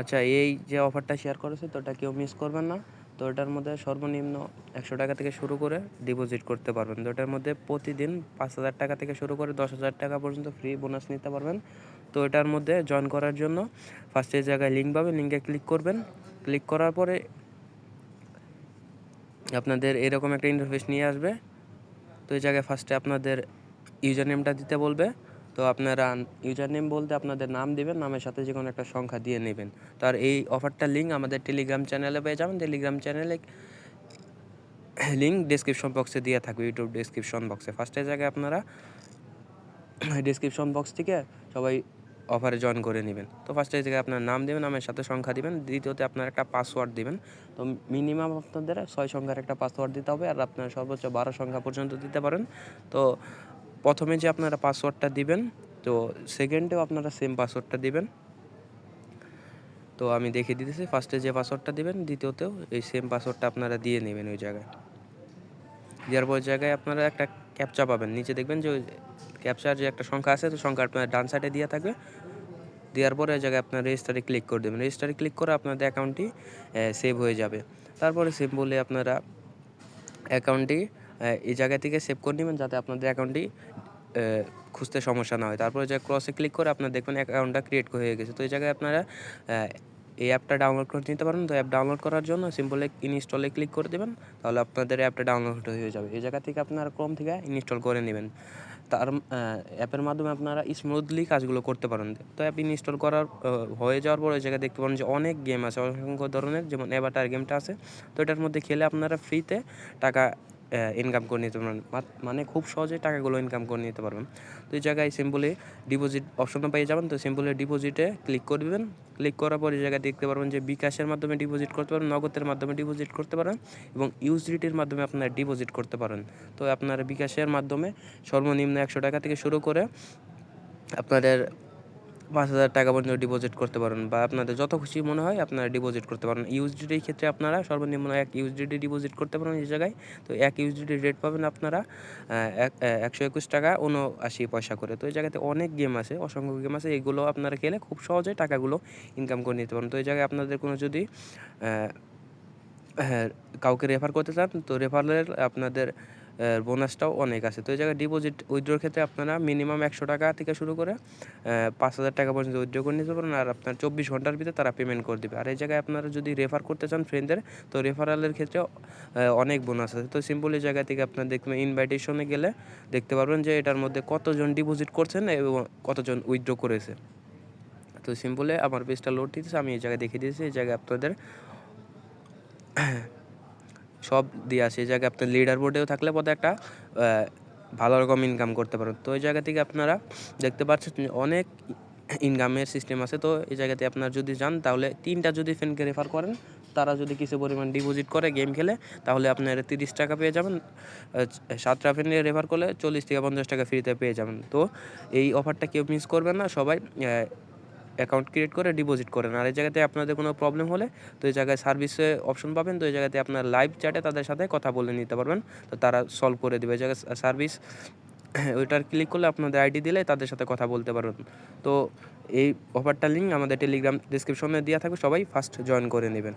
আচ্ছা এই যে অফারটা শেয়ার করেছে, তো এটা কেউ মিস করবেন না। তো এটার মধ্যে সর্বনিম্ন একশো টাকা থেকে শুরু করে ডিপোজিট করতে পারবেন। তো এটার মধ্যে প্রতিদিন পাঁচ হাজার টাকা থেকে শুরু করে দশ হাজার টাকা পর্যন্ত ফ্রি বোনাস নিতে পারবেন। তো এটার মধ্যে জয়েন করার জন্য ফার্স্টে জায়গায় লিঙ্ক পাবেন লিঙ্কে ক্লিক করবেন। ক্লিক করার পরে আপনাদের এরকম একটা ইন্টারফেস নিয়ে আসবে। তো এই জায়গায় ফার্স্টে আপনাদের ইউজার নেমটা দিতে বলবে। তো আপনারা ইউজার নেম বলতে আপনাদের নাম দিবেন, নামের সাথে যে কোনো একটা সংখ্যা দিয়ে নেবেন। তো আর এই অফারটার লিঙ্ক আমাদের টেলিগ্রাম চ্যানেলে পেয়ে যাবেন। টেলিগ্রাম চ্যানেলে লিঙ্ক ডিসক্রিপশন বক্সে দিয়ে থাকবে ইউটিউব ডিসক্রিপশন বক্সে ফার্স্টের জায়গায় আপনারা ডিসক্রিপশন বক্স থেকে সবাই অফারে জয়েন করে নেবেন। তো ফার্স্টে জায়গায় আপনার নাম দেবেন, নামের সাথে সংখ্যা দিবেন, দ্বিতীয়তে আপনার একটা পাসওয়ার্ড দিবেন। তো মিনিমাম আপনাদের ছয় সংখ্যার একটা পাসওয়ার্ড দিতে হবে আর আপনার সর্বোচ্চ বারো সংখ্যা পর্যন্ত দিতে পারেন। তো প্রথমে যে আপনারা পাসওয়ার্ডটা দিবেন, তো সেকেন্ডেও আপনারা সেম পাসওয়ার্ডটা দিবেন। তো আমি দেখিয়ে দিতেছি ফার্স্টে যে পাসওয়ার্ডটা দিবেন, দ্বিতীয়তেও এই সেম পাসওয়ার্ডটা আপনারা দিয়ে নেবেন ওই জায়গায়। দেওয়ার পর জায়গায় আপনারা একটা ক্যাপচা পাবেন। নিচে দেখবেন যে ক্যাপচার যে একটা সংখ্যা আছে তো সংখ্যা আপনার ডান সাইডে দেওয়া থাকবে। দেওয়ার পরে ওই জায়গায় আপনার রেজিস্টারে ক্লিক করে দেবেন। রেজিস্টারে ক্লিক করে আপনাদের অ্যাকাউন্টটি সেভ হয়ে যাবে। তারপরে সেভ বলে আপনারা অ্যাকাউন্টটি এই জায়গা থেকে সেভ করে নেবেন যাতে আপনাদের অ্যাকাউন্টটি খুঁজতে সমস্যা না হয়। তারপরে যে ক্রসে ক্লিক করে আপনার দেখবেন অ্যাকাউন্টটা ক্রিয়েট হয়ে গেছে। তো এই জায়গায় আপনারা এই অ্যাপটা ডাউনলোড করে নিতে পারেন তো অ্যাপ ডাউনলোড করার জন্য সিম্পলে ইনস্টলে ক্লিক করে দেবেন, তাহলে আপনাদের অ্যাপটা ডাউনলোড হয়ে যাবে। এই জায়গা থেকে আপনারা ক্রোম থেকে ইনস্টল করে নেবেন। তার অ্যাপের মাধ্যমে আপনারা স্মুথলি কাজগুলো করতে পারেন। তো অ্যাপ ইনস্টল করার হয়ে যাওয়ার পর ওই জায়গায় দেখতে পারেন যে অনেক গেম আছে, অসংখ্য ধরনের। যেমন অ্যাভাটার গেমটা আছে। তো এটার মধ্যে খেলে আপনারা ফ্রিতে টাকা ইনকাম করে নিতে পারবেন। মানে খুব সহজে টাকাগুলো ইনকাম করে নিতে পারবেন। তো এই জায়গায় সিম্পলি ডিপোজিট অপশনটা পেয়ে যাবেন। তো সিম্পলি ডিপোজিটে ক্লিক করবেন ক্লিক করার পর এই জায়গায় দেখতে পারবেন যে বিকাশের মাধ্যমে ডিপোজিট করতে পারেন, নগদের মাধ্যমে ডিপোজিট করতে পারেন এবং ইউজিটির মাধ্যমে আপনারা ডিপোজিট করতে পারেন। তো আপনারা বিকাশের মাধ্যমে সর্বনিম্ন একশো টাকা থেকে শুরু করে আপনাদের পাঁচ হাজার টাকা পর্যন্ত ডিপোজিট করতে পারেন বা আপনাদের যত খুশি মনে হয় আপনারা ডিপোজিট করতে পারেন। ইউএসডিটির ক্ষেত্রে আপনারা সর্বনিম্ন এক ইউএসডিটি ডিপোজিট করতে পারেন এই জায়গায়। তো এক ইউএসডিটি রেট পাবেন আপনারা এক একশো একুশ টাকা উনআশি পয়সা করে। তো এই জায়গাতে অনেক গেম আছে, অসংখ্য গেম আছে। এগুলো আপনারা খেলে খুব সহজে টাকাগুলো ইনকাম করে নিতে পারেন। তো এই জায়গায় আপনাদের কোনো যদি হ্যাঁ কাউকে রেফার করতে চান, তো রেফারের আপনাদের বোনাসটাও অনেক আছে। তো এই জায়গায় ডিপোজিট উইথড্রোর ক্ষেত্রে আপনারা মিনিমাম একশো টাকা থেকে শুরু করে পাঁচ হাজার টাকা পর্যন্ত উইথড্রো করে নিতে পারেন আর আপনার চব্বিশ ঘণ্টার ভিতরে তারা পেমেন্ট করে দেবে। আর এই জায়গায় আপনারা যদি রেফার করতে চান ফ্রেন্ডদের তো রেফারালের ক্ষেত্রে অনেক বোনাস আছে। তো সিম্পল এই জায়গা থেকে আপনার দেখবেন ইনভাইটেশনে গেলে দেখতে পারবেন যে এটার মধ্যে কতজন ডিপোজিট করছেন এবং কতজন উইথড্রো করেছে। তো সিম্পলে আমার পেজটা লোড দিতেছে, আমি এই জায়গায় দেখিয়ে দিয়েছি। এই জায়গায় আপনাদের সব দিয়ে আসে এই জায়গায় আপনার লিডার বোর্ডেও থাকলে পথে একটা ভালো রকম ইনকাম করতে পারেন তো এই জায়গা থেকে আপনারা দেখতে পাচ্ছেন অনেক ইনকামের সিস্টেম আছে। তো এই জায়গাতে আপনার যদি যান, তাহলে তিনটা যদি ফ্রেন্ডকে রেফার করেন, তারা যদি কিছু পরিমাণ ডিপোজিট করে গেম খেলে, তাহলে আপনারা তিরিশ টাকা পেয়ে যাবেন। সাতটা ফ্রেন্ডে রেফার করলে চল্লিশ থেকে পঞ্চাশ টাকা ফ্রিতে পেয়ে যাবেন। তো এই অফারটা কেউ মিস করবেন না। সবাই অ্যাকাউন্ট ক্রিয়েট করে ডিপোজিট করেন। আর এই জায়গাতে আপনাদের কোনো প্রবলেম হলে তো এই জায়গায় সার্ভিসে অপশন পাবেন। তো এই জায়গাতে আপনার লাইভ চ্যাটে তাদের সাথে কথা বলে নিতে পারবেন। তো তারা সলভ করে দেবে। এই জায়গায় সার্ভিস ওইটার ক্লিক করলে আপনাদের আইডি দিলে তাদের সাথে কথা বলতে পারবেন। তো এই অফারটা লিঙ্ক আমাদের টেলিগ্রাম ডিসক্রিপশনে দেওয়া থাকবে। সবাই ফার্স্ট জয়েন করে নেবেন।